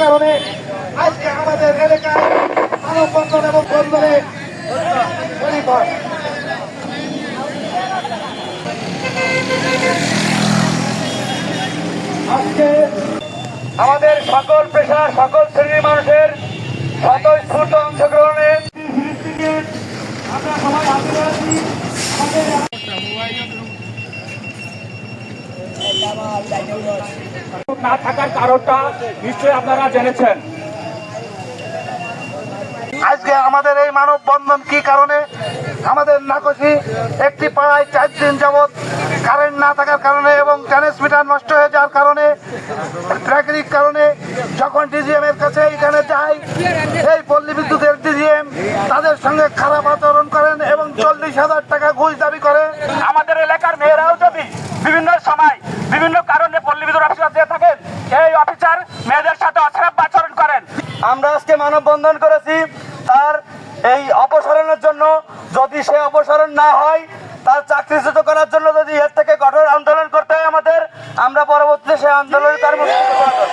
কারণে আজকে আমাদের এলাকায় এবং বন্ধনে আজকে আমাদের সকল পেশার সকল শ্রেণির মানুষের স্বতঃস্ফূর্ত অংশগ্রহণে আমরা সবাই হাজির আছি আমাদের না থাকার কারণটা নিশ্চয়ই আপনারা জেনেছেন। আজকে আমাদের এই মানববন্ধন কি কারণে? আমাদের নাকশি একটি পাড়ায় চার দিন যাবৎ কারেন্ট না থাকার কারণে এবং ট্রান্সমিটার নষ্ট হয়ে যাওয়ার কারণে প্রাকৃতিক কারণে যখন ডিজিএম এর কাছে এখানে যাই এই পল্লী বিদ্যুতের ডিজিএম তাদের সঙ্গে খারাপ আচরণ করেন এবং চল্লিশ হাজার টাকা ঘুষ দাবি করে। আমাদের এলাকার মেয়েরাও যদি বিভিন্ন সময় বিভিন্ন কারণে পল্লী বিদ্যুৎ অফিসার দিয়ে থাকেন। এই অফিসার মেয়েদের সাথে অশ্রাপ আচরণ করেন। আমরা আজকে মানববন্ধন করেছি। তার এই অপসারণের জন্য যদি সে অপসারণ না হয়, তার চাকরিচ্যুত করার জন্য যদি এর থেকে কঠোর আন্দোলন করতে হয় আমাদের, আমরা পরবর্তীতে সে আন্দোলন কর্মসূচি